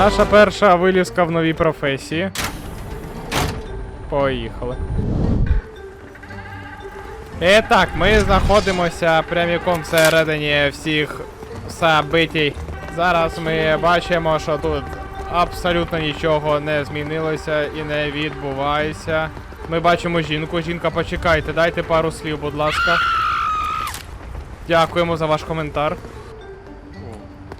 Наша перша вилізка в новій професії. Поїхали. І так, ми знаходимося пряміком всередині всіх собитій. Зараз ми бачимо, що тут абсолютно нічого не змінилося і не відбувається. Ми бачимо жінку. Жінка, почекайте, дайте пару слів, будь ласка. Дякуємо за ваш коментар.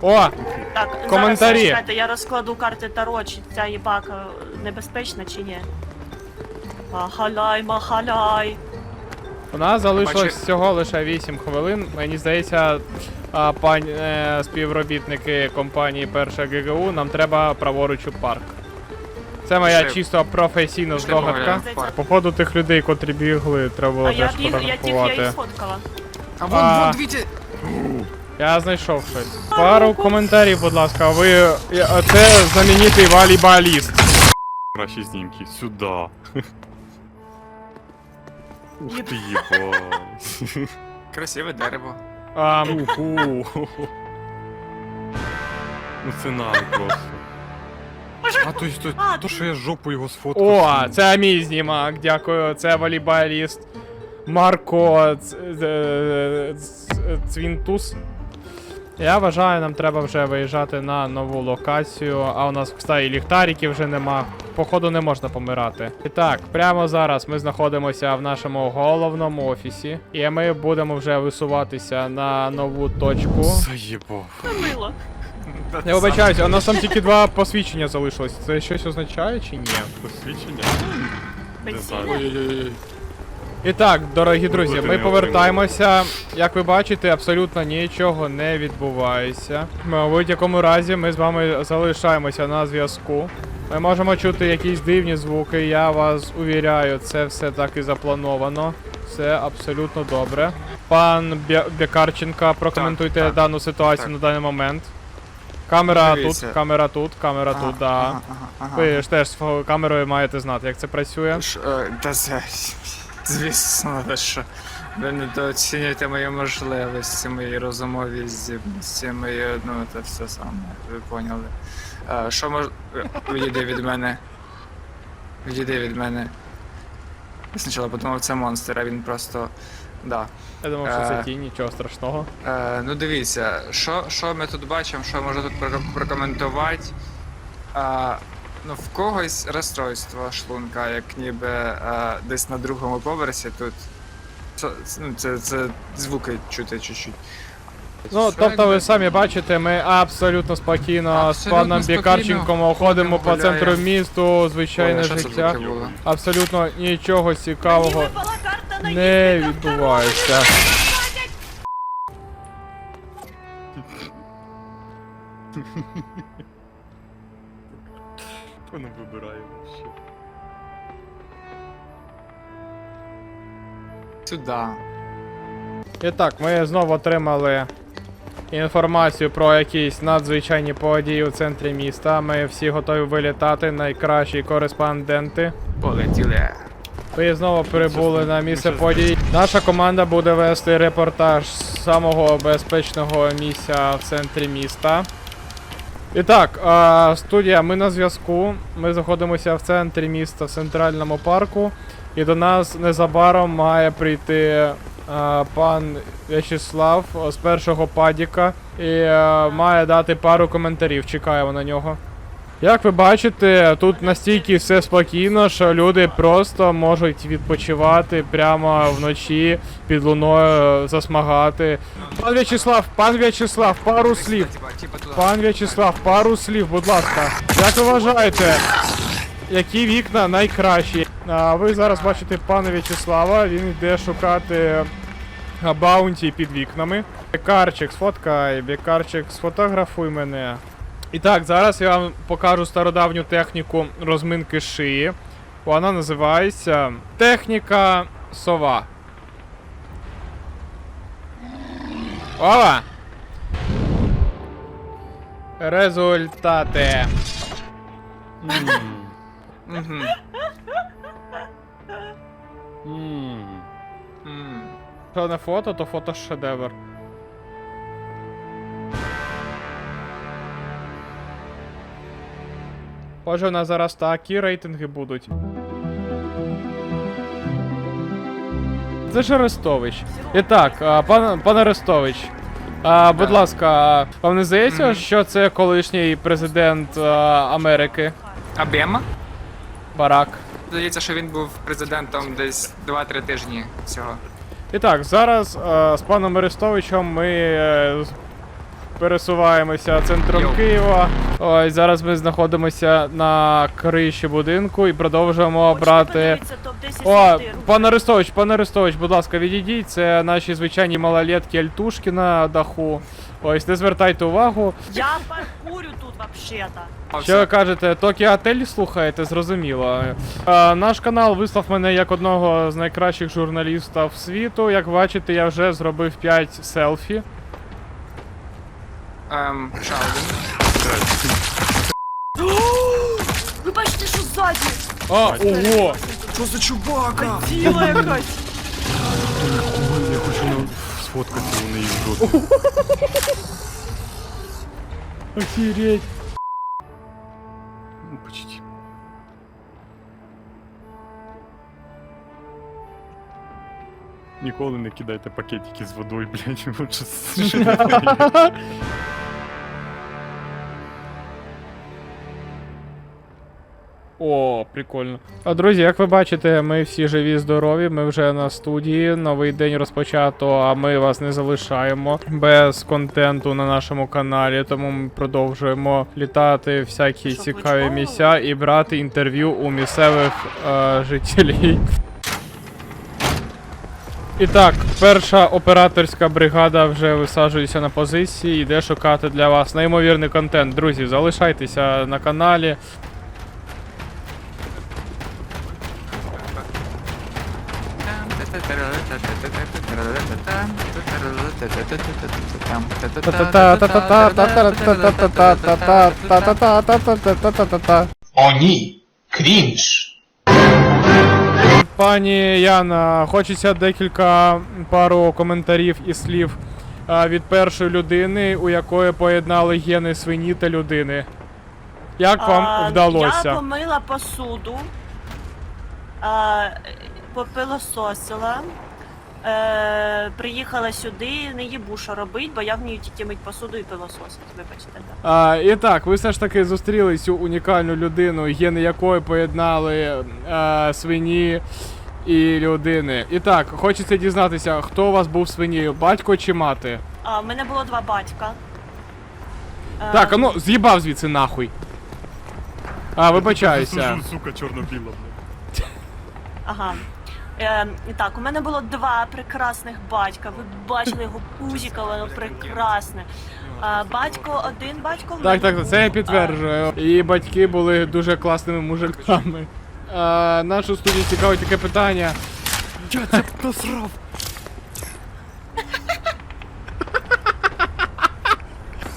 О! Так, Коментарі. зараз чекайте, я розкладу карти Таро, чи ця їбака небезпечна чи ні. Махаляй, махаляй. У нас залишилось Бачу- всього лише 8 хвилин. Мені здається, а, пан, е, співробітники компанії Перша ГГУ, нам треба праворуч у парк. Це моя Ще- чисто професійна ще здогадка. погуляємо в парк. Походу тих людей, котрі бігли, треба було А я теж біг, я тих, я фотографувати. їх сфоткала. А вон, А. вон, видите? Я знайшов щось. Пару коментарів, будь ласка. Ви. Це знаменитий волейболіст. Краще знімки. Сюда. Ух ти єбать. Красиве дерево. А, Уху. Ну це най просто. А то, то, то, що я жопу його сфоткав. О, це мій знімак, дякую. Це волейболіст Марко Ц- Ц- Ц- Цвінтус. Я вважаю, нам треба вже виїжджати на нову локацію. А у нас, кстати, ліхтариків вже нема. Походу не можна помирати. І так, прямо зараз ми знаходимося в нашому головному офісі. І ми будемо вже висуватися на нову точку. Заєбав. Мило. Я вибачаюся, а у нас там тільки два посвідчення залишилось. Це щось означає чи ні? Посвідчення? Ой-ой-ой. І так, дорогі друзі, ми повертаємося. Як ви бачите, абсолютно нічого не відбувається. Ми, У будь-якому разі ми з вами залишаємося на зв'язку. Ми можемо чути якісь дивні звуки, я вас увіряю, це все так і заплановано. Все абсолютно добре. Пан Бя- Бякарченка, прокоментуйте так, дану ситуацію так. на даний момент. Камера Дивіться. тут, камера тут, камера Ага, тут, да. ага, ага, ага. Ви ж теж з камерою маєте знати, як це працює. Ш- е, Та це, звісно, ви що. Ви недооцінюєте мої можливості, мої розумові здібності, мої, ну, це все саме, ви поняли. Е, Що мож... Відійди від мене. Відійди від мене. Я спочатку подумав, це монстр, а він просто. Да. Я думав, що це Е. тінь, нічого страшного. Е, ну дивіться, що, що ми тут бачимо, що можу тут прокоментувати. Е, ну, в когось розстройство шлунка, як ніби е, десь на другому поверсі тут. Це, це- ну, це, це звуки чути чуть-чуть. Ну, тобто ви самі бачите, ми абсолютно спокійно з Абсолютно паном спокійно Бікарченком ходимо по гуляємо. центру місту, звичайне Ой, що це життя. таке було? Абсолютно нічого цікавого випала карта на не відбувається. Вона вибирає вообще. Сюди. І так, ми знову отримали інформацію про якісь надзвичайні події у центрі міста. Ми всі готові вилітати, найкращі кореспонденти. Полетіли. Ви знову прибули на місце подій. Наша команда буде вести репортаж з самого безпечного місця в центрі міста. І так, а, студія, ми на зв'язку. Ми знаходимося в центрі міста, в центральному парку. І до нас незабаром має прийти а, пан В'ячеслав з першого падіка і а, має дати пару коментарів. Чекаємо на нього. Як ви бачите, тут настільки все спокійно, що люди просто можуть відпочивати прямо вночі під луною, засмагати. Пан В'ячеслав, пан В'ячеслав, пару слів. Пан В'ячеслав, пару слів, будь ласка. Як ви вважаєте, які вікна найкращі? А, ви зараз бачите пана В'ячеслава, він йде шукати баунті під вікнами. Бекарчик, сфоткай, Бекарчик, сфотографуй мене. І так, зараз я вам покажу стародавню техніку розминки шиї. Вона називається техніка сова. Ова! Результати. Що не фото, то фото шедевр. Отже, у нас зараз такі рейтинги будуть. Це ж Арестович. І так, пан, пан Арестович, а, будь Так. ласка, вам не здається, Мгм. що це колишній президент а, Америки Обема? Барак? Здається, що він був президентом десь 2-3 тижні всього. І так, зараз е, з паном Арестовичем ми е, пересуваємося центром Йоу. Києва. Ось зараз ми знаходимося на криші будинку і продовжуємо Хочете брати. подивитися топ-10 О, пан Арестович, пан Арестович, будь ласка, відійдіть. Це наші звичайні малолетки альтушки на даху. Ось, не звертайте увагу. Я паркурю тут вообще-то. Що ви кажете, Токіо Отель слухаєте, зрозуміло. Е, наш канал вислав мене як одного з найкращих журналістів світу. Як бачите, я вже зробив 5 селфі. Ем, ще один. Ви бачите, що ззаді? А, ого! Що за чубака? Тіло якась. Я хочу на... сфоткати у неї в жопі. Охереть! Ну, Почти. Ніколи не кидайте пакетики з водою, блядь, лучше О, прикольно. А друзі, як ви бачите, ми всі живі, здорові. Ми вже на студії. Новий день розпочато, а ми вас не залишаємо без контенту на нашому каналі. Тому ми продовжуємо літати всякі Що, цікаві місця і брати інтерв'ю у місцевих е, жителів. І так, перша операторська бригада вже висаджується на позиції, йде шукати для вас неймовірний контент. Друзі, залишайтеся на каналі. О ні, крінж. Пані Яна, хочеться декілька пару коментарів і слів від першої людини, у якої поєднали гени свині та людини. Як вам вдалося? Я помила посуду, попилососила, е, приїхала сюди, не їбу, що робить, бо я вмію тільки мить посуду і пилососити, вибачте. Да. А, і так, ви все ж таки зустріли цю унікальну людину, гени якої поєднали е, свині і людини. І так, хочеться дізнатися, хто у вас був свинею, батько чи мати? А, в мене було два батька. Е, Так, а ну з'їбав звідси нахуй. А, вибачаюся. Сужу, сука, чорно-біла, блядь. Ага. Е, і так, у мене було два прекрасних батька. Ви бачили його пузіка, воно прекрасне. А, батько, один батько Так, так, це я підтверджую. Її батьки були дуже класними мужиками. А, нашу студію цікавить таке питання. Я тебе насрав!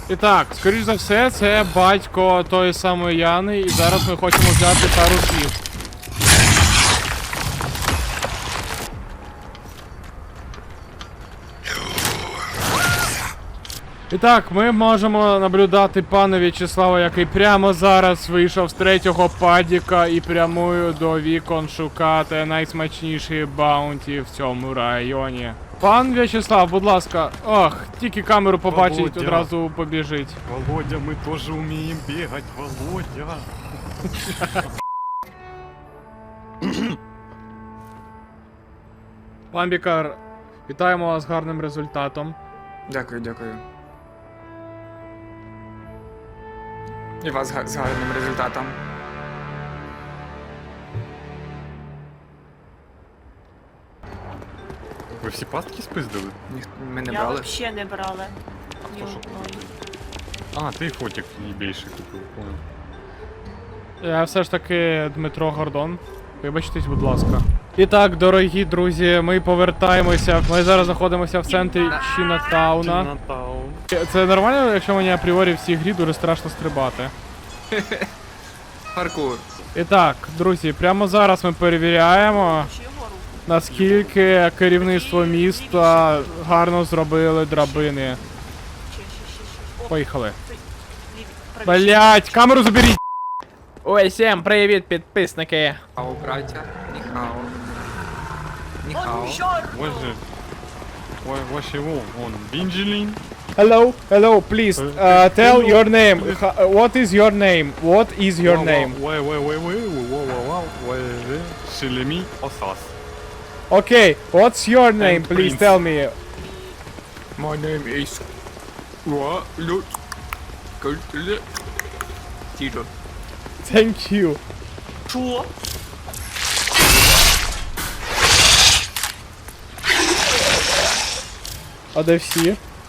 І так, скоріш за все, це батько тої самої Яни, і зараз ми хочемо взяти пару слів. І так, ми можемо наблюдати пана В'ячеслава, який прямо зараз вийшов з третього падіка і прямує до вікон шукати найсмачніші баунті в цьому районі. Пан В'ячеслав, будь ласка, ох, тільки камеру побачить, Володя. одразу побіжить. Володя, ми теж вміємо бігати, Володя. Пан Бікар, вітаємо вас з гарним результатом. Дякую, дякую. І вас з гарним результатом. Ви всі пастки спиздили? Ніх... Ми не Я брали. взагалі не брала. Ні що ж? одної. А, ти фотик більше купив, понял. Я все ж таки Дмитро Гордон. Вибачтесь, будь ласка. І так, дорогі друзі, ми повертаємося. Ми зараз знаходимося в центрі Чінатауна. Це нормально, якщо мені апріорі в цій грі дуже страшно стрибати. Паркур. І так, друзі, прямо зараз ми перевіряємо, наскільки керівництво міста гарно зробили драбини. Поїхали. Блять, камеру заберіть! Ой, всім привіт, підписники. Ау, браття, ніхао. Ніхао. What, what's she want? On Bingeline? Hello, hello, please uh, tell hello. your name. Uh, what is your name? What is your wow, name? Wait, ouais, ouais, ouais. Okay, what's your name? And please prince. tell me. My name is Thank you. Sure. А да.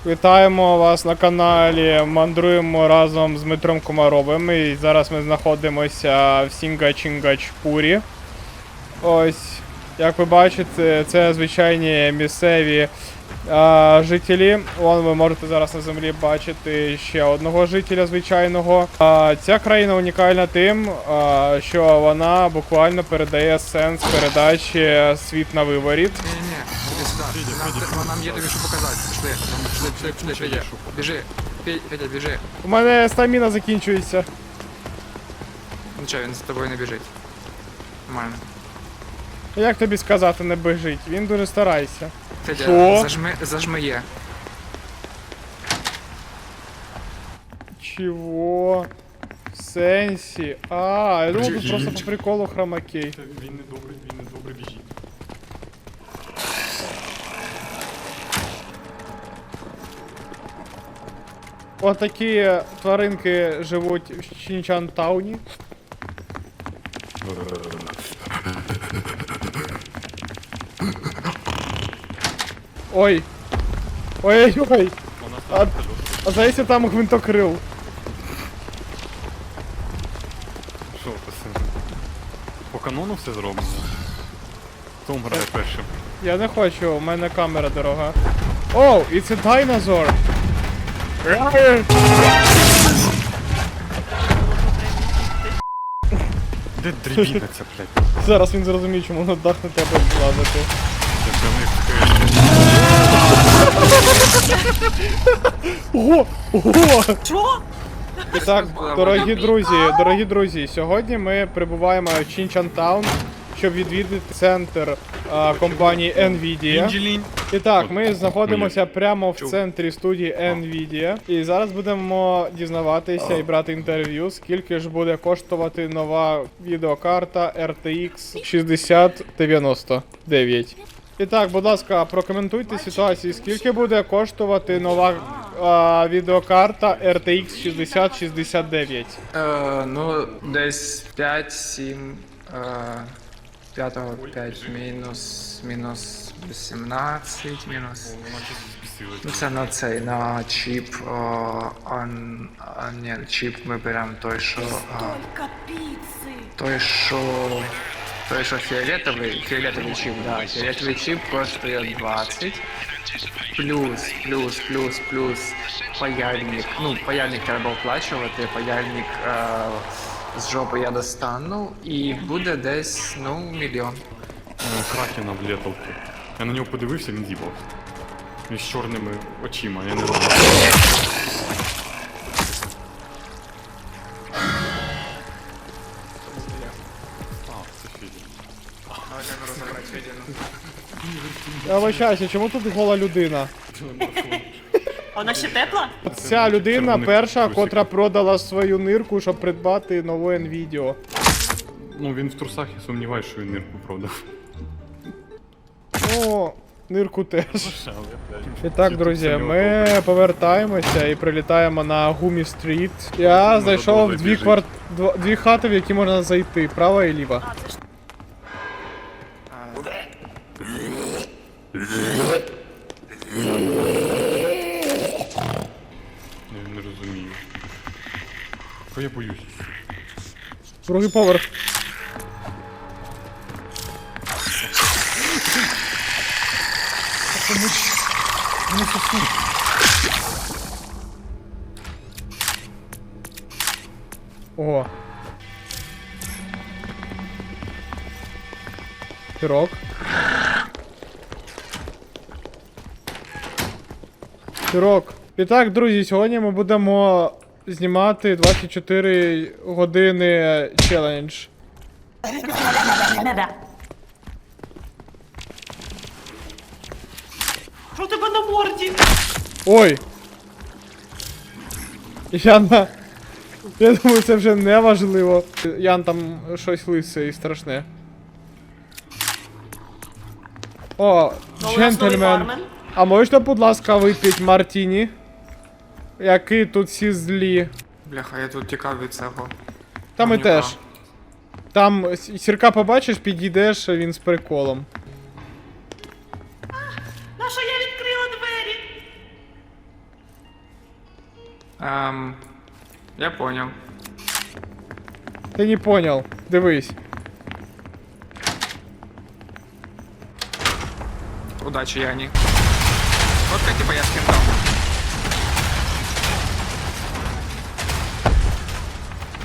Вітаємо вас на каналі. Мандруємо разом з Дмитром Комаровим. І зараз ми знаходимося в Сінгачінгачпурі. Ось, як ви бачите, це звичайні місцеві а, жителі. Вон ви можете зараз на землі бачити ще одного жителя звичайного. А, ця країна унікальна тим, а, що вона буквально передає сенс передачі світ на виворіт. Ні-ні, іди. Нам, є тобі що показати. Пішли. Пішли, Федя. Біжи. Федя, біжи. У мене стаміна закінчується. Нічого, він за тобою не біжить. Нормально. Як тобі сказати, не бежить? Він дуже старається. Федя, Що? зажми, зажми є. Чого? В сенсі? А, я думав, тут просто по приколу хромакей. Він не добрий, він не добрий, біжіть. Отакі тваринки живуть в Чінчантауні. Ой. Ой-ой-ой. А, а здається там гвинтокрил. Що це? По канону все зроблено. Хто грає першим? Я не хочу, у мене камера дорога. Оу, oh, it's a dinosaur! Де дрібіна ця, блядь? Зараз він зрозуміє, чому на дах на тебе злазити. Це них Ого! Ого! Що? І так, дорогі друзі, дорогі друзі, сьогодні ми прибуваємо в Чінчантаун, щоб відвідати центр а, компанії Nvidia. Інджелін. І так, ми знаходимося прямо в центрі студії Nvidia. І зараз будемо дізнаватися і брати інтерв'ю, скільки ж буде коштувати нова відеокарта RTX 6099. І так, будь ласка, прокоментуйте ситуацію, скільки буде коштувати нова а, відеокарта RTX 6069. Е, ну, десь 5-7. Е, 5 5 мінус, мінус 18, мінус. Вона щось збісила. Ну це на цей, на чіп. О, а, а, ні, чіп ми беремо той, що. А, Столько піци! той, що. Той, що фіолетовий, фіолетовий чіп, да. Фіолетовий чіп коштує 20. Плюс, плюс, плюс, плюс паяльник. Ну, паяльник треба оплачувати, паяльник е, з жопи я достану, і буде десь, ну, мільйон. Е, Кракена в леталку. Я на нього подивився, він з'їбався. Він з чорними очима, я не знаю. А, це Федя. Я вибачаюся, чому тут гола людина? Вона ще тепла? Ця людина червоний перша, трусик. котра продала свою нирку, щоб придбати нову Nvidia. Ну він в трусах, я сумніваюся, що він нирку продав. Ну, нирку теж. І так, друзі, ми повертаємося і прилітаємо на Гумі Стріт. Я Можна зайшов дві дво- дві хати, в які можна зайти, права і ліва. А, це ж Я не розумію. Що я боюсь? Другий поверх. Ого. Пірог. Пірог. І так, друзі, сьогодні ми будемо знімати 24 години челендж. Що у тебе на морді? Ой! Яна. Я думаю, це вже не важливо. Ян там щось лисе і страшне. О, джентльмен. А можна, будь ласка, випити мартіні? Які тут всі злі. Бляха, я тут тікав від цього. Та ми Манюка. теж. Там с- сірка побачиш, підійдеш, він з приколом. Наша я відкрила двері. Ем, я поняв. Ти не понял. Дивись. Удачі, Яні. Фотка, типа, я скинув.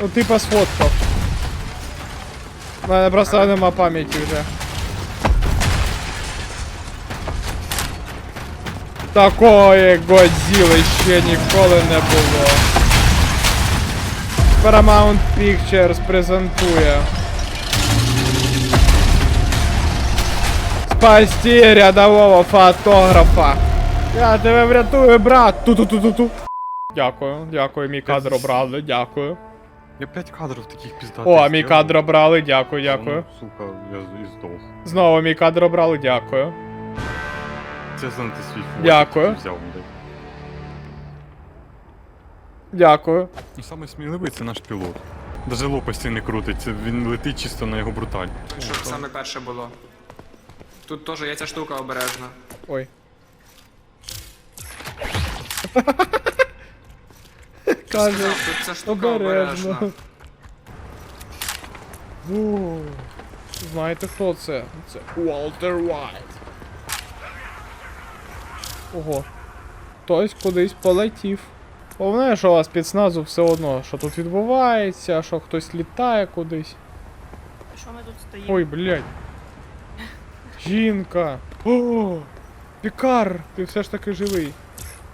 Ну типа сфоткав. У мене просто нема пам'яті вже. Такої Годзіли ще ніколи не було. Paramount Pictures презентує. Спасти рядового фотографа. Я тебе врятую, брат. Ту-ту-ту-ту-ту. Дякую, дякую, мій кадр обрали, дякую. Я 5 кадрів таких піздатих. О, а мій зробив. кадр обрали, дякую, дякую. Ну, сука, я і здох. Знову мій кадр обрали, дякую. Це за ти свій фото Дякую. взяв, блядь. Дякую. Ну, саме сміливий це наш пілот. Даже лопасті не крутиться, він летить чисто на його бруталь. Щоб саме перше було. Тут теж є ця штука обережна. Ой. Каже, Тут ця штука обережно. обережна. Знаєте хто це? Це Уолтер Вайт. Ого. Хтось кудись полетів. Головне, що у вас спецназу все одно, що тут відбувається, що хтось літає кудись. Що ми тут стоїмо? Ой, блядь. Жінка. О, Пікар, ти все ж таки живий.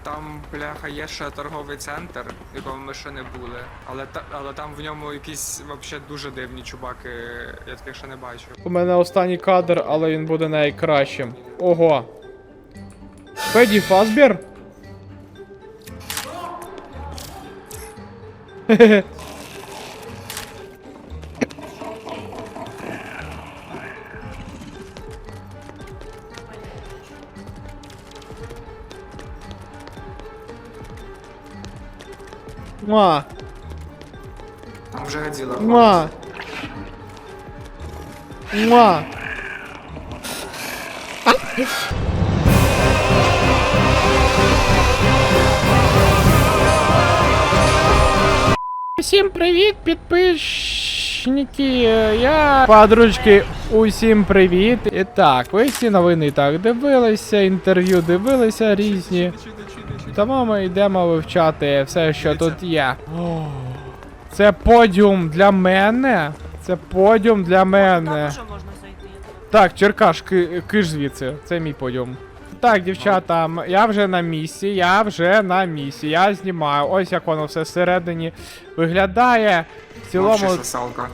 Там, бляха, є ще торговий центр, в якому ми ще не були. Але, та, але там в ньому якісь вообще дуже дивні чубаки, я таких ще не бачу. У мене останній кадр, але він буде найкращим. Ого. Феді Фазбер? Ма, Там вже гаділа. ма. Ма. Всім привіт, Підписчники. Я подружки, усім привіт. І так, ви всі новини так дивилися, інтерв'ю дивилися різні. Тому ми йдемо вивчати все, що тут є. Це подіум для мене. Це подіум для мене. Так, Черкаш, ки- киш звідси, це мій подіум. Так, дівчата, я вже на місці, я вже на місці, я знімаю. Ось як воно все всередині виглядає. В цілому, Мовчи, сосалка.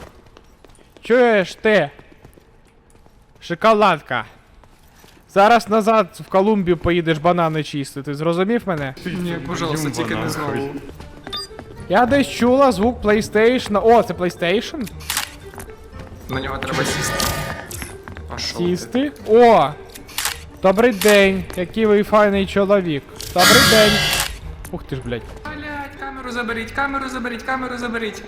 чуєш ти? Шоколадка. Зараз назад в Колумбію поїдеш банани чистити, зрозумів мене? Ні, пожалуйста, тільки не знову. Я десь чула звук PlayStation. О, це PlayStation? На нього треба сісти. Ти. Сісти. О! Добрий день, який ви файний чоловік. Добрий день. Ух ти ж, блядь. Блять, камеру заберіть, камеру заберіть, камеру заберіть.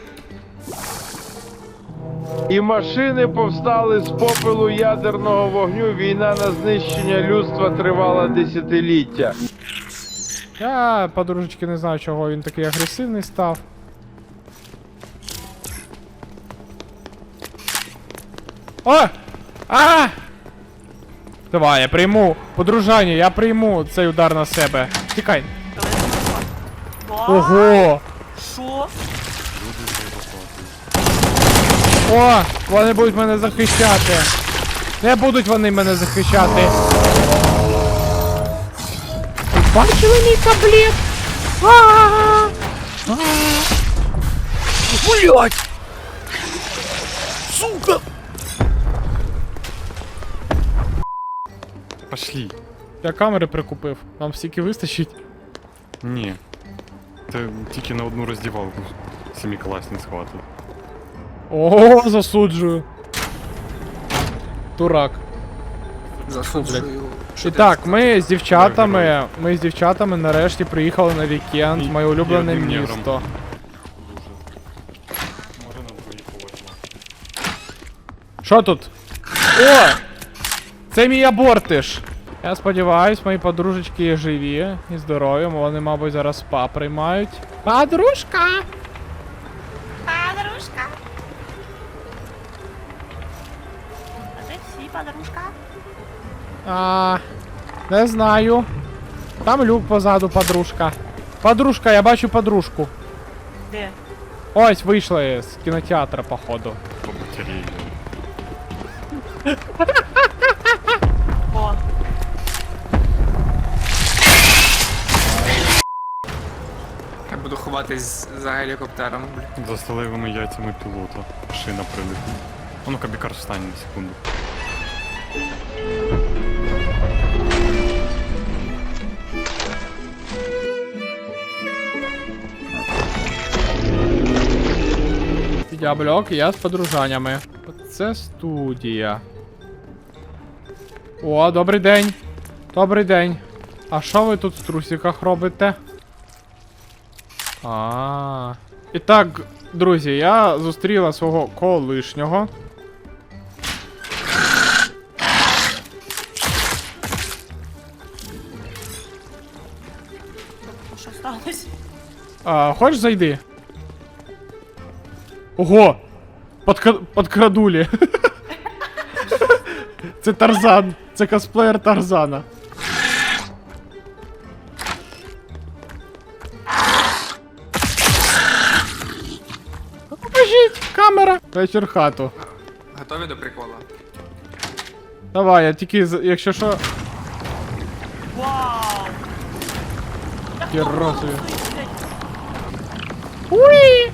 І машини повстали з попелу ядерного вогню. Війна на знищення людства тривала десятиліття. Я, подружечки, не знаю, чого він такий агресивний став. О! А! Давай, я прийму. Подружання, я прийму цей удар на себе. Тікай. Ого! Що? О! Вони будуть мене захищати. Не будуть вони мене захищати. Бачили мій таблет? Блять! Сука! Пошли. Я камери прикупив. Нам стільки вистачить. Ні. Це тільки на одну роздівалку семикласниць хватить. Ого, засуджую. Турак. Засуджую. І так, ми з дівчатами. Ми з дівчатами нарешті приїхали на вікенд, моє улюблене місто. Що тут? О! Це мій абортиш. Я сподіваюсь, мої подружечки живі і здорові, вони, мабуть, зараз спа приймають. Подружка! Подружка. Всі, подружка? А, не знаю. Там люк позаду, подружка. Подружка, я бачу подружку. Де? Ось вийшла з кінотеатра, походу. По Буду за гелікоптером. За сталевими яйцями пілота. Шина прилетить. А ну-ка, бікар встань на секунду. Дябльок, я з подружанями. Це студія. О, добрий день. Добрий день. А що ви тут в трусиках робите? А. І так, друзі, я зустріла свого колишнього. що сталося? А, хочеш зайди? Ого! Подка... Подкрадулі. Це Тарзан. Це косплеєр Тарзана. Вечір хату. Готові до прикола? Давай, я тільки, з- якщо що. Вау! Хіро собі. Уї!